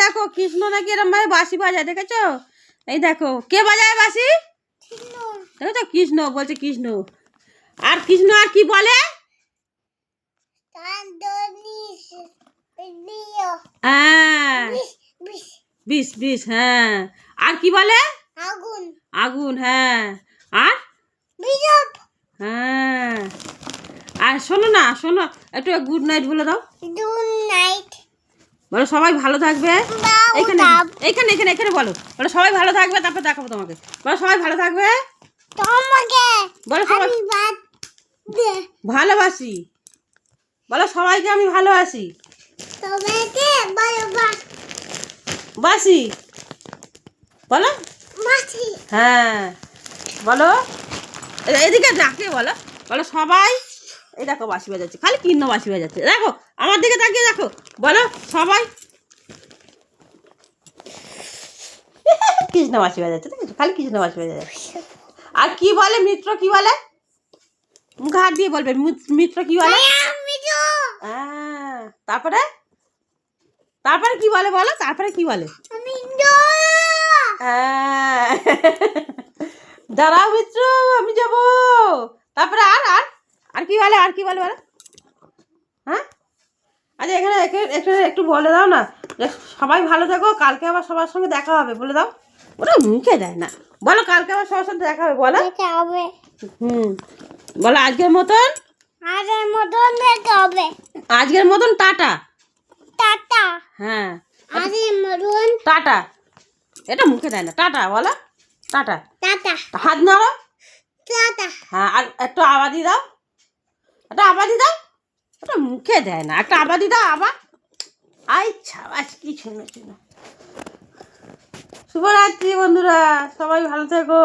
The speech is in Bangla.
দেখো কৃষ্ণ নাকি এরম ভাবে বাঁশি বাজায় দেখেছ? এই দেখো কে বাজায় বাঁশি? দেখেছ? কৃষ্ণ বলছে কৃষ্ণ। আর কৃষ্ণ আর কি বলে? হ্যাঁ। বিষ বিষ। হ্যাঁ। আর কি বলে? আগুন। আগুন হ্যাঁ। আর? হ্যাঁ। আর শোনো না শোনো একটু গুড নাইট বলে দাও। দুন নাইট। বলো সবাই ভালো থাকবে। এখানে এখানে এখানে এখানে বলো। বলো সবাই ভালো থাকবে তারপর দেখাবো তোমাকে। বলো সবাই ভালো থাকবে। তোমাকে বলো সবাই ভালোবাসি। বলো সবাইকে আমি ভালোবাসি। তোমাকে বাসি। বলো। হ্যাঁ বলো। এদিকে ডাকে বলো। বলো সবাই এই দেখো বাসি বাজাচ্ছে খালি কীর্ণ বাসি বাজাচ্ছে। দেখো আমার দিকে তাকিয়ে দেখো বলো সবাই। কৃষ্ণ বাসি বাজাচ্ছে দেখেছ? খালি কৃষ্ণ বাসি বাজাচ্ছে। আর কি বলে মিত্র কি বলে? মুখ হাত দিয়ে বলবে মিত্র কি বলে? তারপরে? তারপরে কি বলে বলো? তারপরে কি বলে। দাঁড়াও মিত্র আমি যাব। তারপরে আর আর? আর কি বলে আর কি বলে বলো? হ্যাঁ? আচ্ছা এখানে এখানে- একটু বলে দাও না। যে সবাই ভালো থেকো কালকে আবার সবার সঙ্গে দেখা হবে বলে দাও। ওটা মুখে দেয় না। বলো কালকে আবার সবার সাথে দেখা হবে বলো। হবে। হুম। বলো আজকের মতন? আগের মতন দেখতে হবে। আজকের মতন টাটা। টাটা। হ্যাঁ। আগের মতন। টাটা। এটা মুখে দেয় না। টাটা বলো। টাটা। টাটা। হাত নাড়ো। টাটা। হ্যাঁ আর একটু আবাদি দাও। একটা আবাদি দাও ওটা মুখে দেয় না। একটা আবাদি দাও আবার? আচ্ছা আজ কি শুনেছি না শুভরাত্রি বন্ধুরা, সবাই ভালো থেকো।